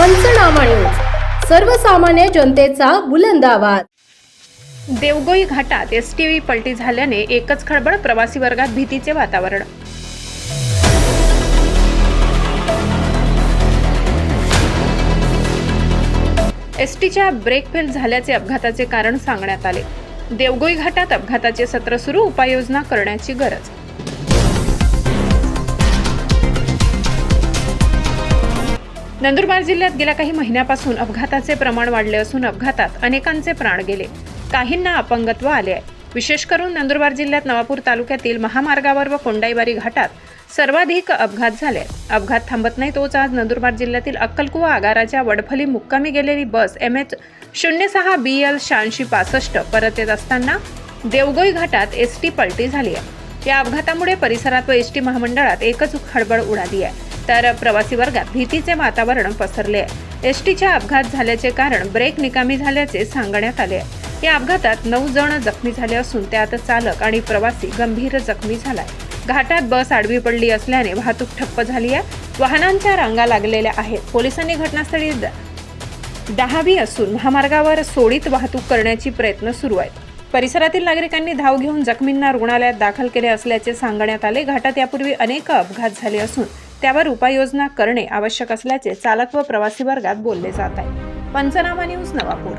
पंचनामा न्यूज सर्वसामान्य जनतेचा बुलंद आवाज. देवगोई घाटात एस टी व्ही पलटी झाल्याने एकच खळबळ प्रवासी वर्गात भीतीचे वातावरण. एस टीच्या ब्रेक फेल झाल्याचे अपघाताचे कारण सांगण्यात आले. देवगोई घाटात अपघाताचे सत्र सुरू उपाययोजना करण्याची गरज. नंदुरबार जिल्ह्यात गेल्या काही महिन्यापासून अपघाताचे प्रमाण वाढले असून अपघातात अनेकांचे प्राण गेले. काहींना अपंगत्व आले आहे. विशेष करून नंदुरबार जिल्ह्यात नवापूर तालुक्यातील महामार्गावर व कोंडाईबारी घाटात सर्वाधिक अपघात झाले अपघात थांबत नाही तोच आज नंदुरबार जिल्ह्यातील अक्कलकुवा आगाराच्या वडफली मुक्कामी गेलेली बस एम एच शून्य सहा बी एल शहाऐंशी पासष्ट परत येत असताना देवगोई घाटात एस टी पलटी झाली आहे. या अपघातामुळे परिसरात व एस टी महामंडळात एकच खळबळ उडाली आहे. तर प्रवासी वर्गात भीतीचे वातावरण पसरले. आहे एस टीच्या अपघात झाल्याचे कारण ब्रेक निकामी झाल्याचे सांगण्यात आले. आहे या अपघातात नऊ जण जखमी झाले असून त्यात चालक आणि प्रवासी गंभीर जखमी झालाय. घाटात बस आडवी पडली असल्याने वाहतूक ठप्प झाली आहे वाहनांच्या रांगा लागलेल्या आहेत. पोलिसांनी घटनास्थळी द- दहावी असून महामार्गावर सोडीत वाहतूक करण्याची प्रयत्न सुरू आहेत. परिसरातील नागरिकांनी धाव घेऊन जखमींना रुग्णालयात दाखल केले असल्याचे सांगण्यात आले. घाटात यापूर्वी अनेक अपघात झाले असून त्यावर उपाययोजना करणे आवश्यक असल्याचे चालक व प्रवासी वर्गात बोलले जात आहे. पंचनामा न्यूज नवापूर.